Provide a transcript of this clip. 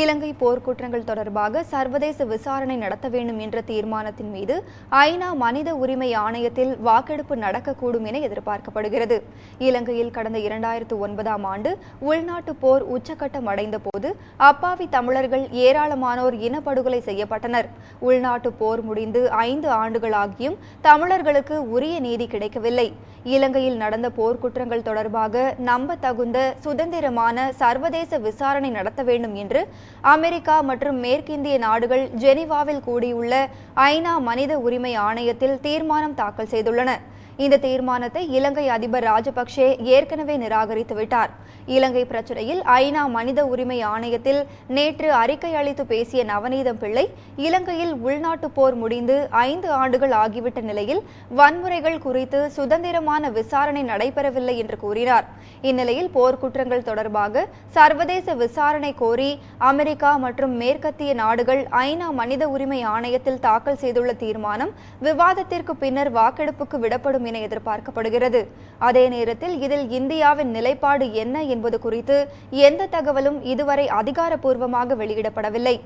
இலங்கை போர்க்குற்றங்கள் தொடர்பாக சர்வதேச விசாரணை நடத்த வேண்டும் என்ற தீர்மானத்தின் மீது ஐநா மனித உரிமை ஆணையத்தில் வாக்கெடுப்பு நடக்கக்கூடும் என எதிர்பார்க்கப்படுகிறது. இலங்கையில் கடந்த இரண்டாயிரத்து ஒன்பதாம் ஆண்டு உள்நாட்டு போர் உச்சக்கட்டம் அடைந்த போது அப்பாவி தமிழர்கள் ஏராளமானோர் இனப்படுகொலை செய்யப்பட்டனர். உள்நாட்டு போர் முடிந்து ஐந்து ஆண்டுகளாகியும் தமிழர்களுக்கு உரிய நீதி கிடைக்கவில்லை. இலங்கையில் நடந்த போர்க்குற்றங்கள் தொடர்பாக நம்பத்தகுந்த சுதந்திரமான சர்வதேச விசாரணை நடத்த வேண்டும் என்று அமெரிக்கா மற்றும் மேற்கிந்திய நாடுகள் ஜெனீவாவில் கூடியுள்ள ஐநா மனித உரிமை ஆணையத்தில் தீர்மானம் தாக்கல் செய்துள்ளன. இந்த தீர்மானத்தை இலங்கை அதிபர் ராஜபக்சே ஏற்கனவே நிராகரித்துவிட்டார் இலங்கை பிரச்சினையில் ஐநா மனித உரிமை ஆணையத்தில் நேற்று அறிக்கை அளித்து பேசிய நவநீதம் பிள்ளை இலங்கையில் உள்நாட்டு போர் முடிந்து ஐந்து ஆண்டுகள் ஆகிவிட்ட நிலையில் வன்முறைகள் குறித்து சுதந்திரமான விசாரணை நடைபெறவில்லை என்று கூறினார். இந்நிலையில் போர்க்குற்றங்கள் தொடர்பாக சர்வதேச விசாரணை கோரி அமெரிக்கா மற்றும் மேற்கத்திய நாடுகள் ஐநா மனித உரிமை ஆணையத்தில் தாக்கல் செய்துள்ள தீர்மானம் விவாதத்திற்கு பின்னர் வாக்கெடுப்புக்கு விடப்படும் என எதிர்பார்க்கப்படுகிறது. அதே நேரத்தில் இதில் இந்தியாவின் நிலைப்பாடு என்ன என்பது குறித்து எந்த தகவலும் இதுவரை அதிகாரப்பூர்வமாக வெளியிடப்படவில்லை.